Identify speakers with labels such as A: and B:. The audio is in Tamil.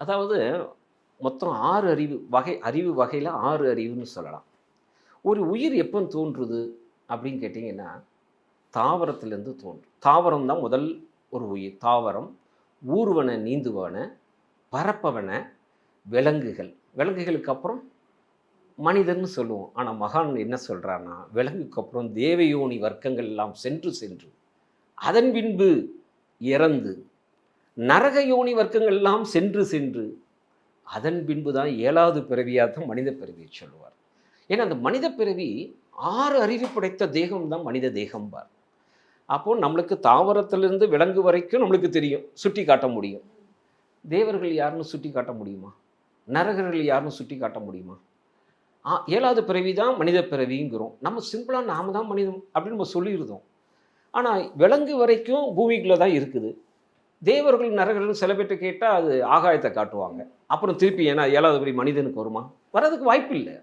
A: அதாவது மொத்தம் ஆறு அறிவு வகை அறிவு வகையில் ஆறு அறிவுன்னு சொல்லலாம். ஒரு உயிர் எப்போ தோன்றுது அப்படின்னு கேட்டிங்கன்னா தாவரத்திலேருந்து தோன்றும். தாவரம் தான் முதல் ஒரு உயிர். தாவரம் ஊர்வன நீந்துவன பரப்பவன விலங்குகள். விலங்குகளுக்கு அப்புறம் மனிதன் சொல்லுவோம். ஆனால் மகான் என்ன சொல்கிறான்னா விலங்குக்கு அப்புறம் தேவயோனி வர்க்கங்கள் எல்லாம் சென்று சென்று அதன் பின்பு இறந்து நரக யோனி வர்க்கங்கள் எல்லாம் சென்று சென்று அதன் பின்பு தான் ஏழாவது பிறவியாக தான் மனித பிறவியை சொல்லுவார். ஏன்னா அந்த மனித பிறவி ஆறு அறிவு படைத்த தேகம் தான் மனித தேகம்பார். அப்போ நம்மளுக்கு தாவரத்திலிருந்து விலங்கு வரைக்கும் நம்மளுக்கு தெரியும் சுட்டி காட்ட முடியும். தேவர்கள் யாருன்னு சுட்டி காட்ட முடியுமா? நரகர்கள் யாருன்னு சுட்டி காட்ட முடியுமா? ஆ ஏழாவது பிறவி தான் மனித பிறவிங்கிறோம். நம்ம சிம்பிளாக நாம தான் மனிதம் அப்படின்னு நம்ம சொல்லியிருந்தோம். ஆனால் விலங்கு வரைக்கும் பூமிக்குள்ளே தான் இருக்குது. தேவர்கள் நரகர்கள் சில பேர்ட்ட கேட்டால் அது ஆகாயத்தை காட்டுவாங்க. அப்புறம் திருப்பி ஏன்னா ஏழாவது படி மனிதனுக்கு வருமா? வரதுக்கு வாய்ப்பு இல்லை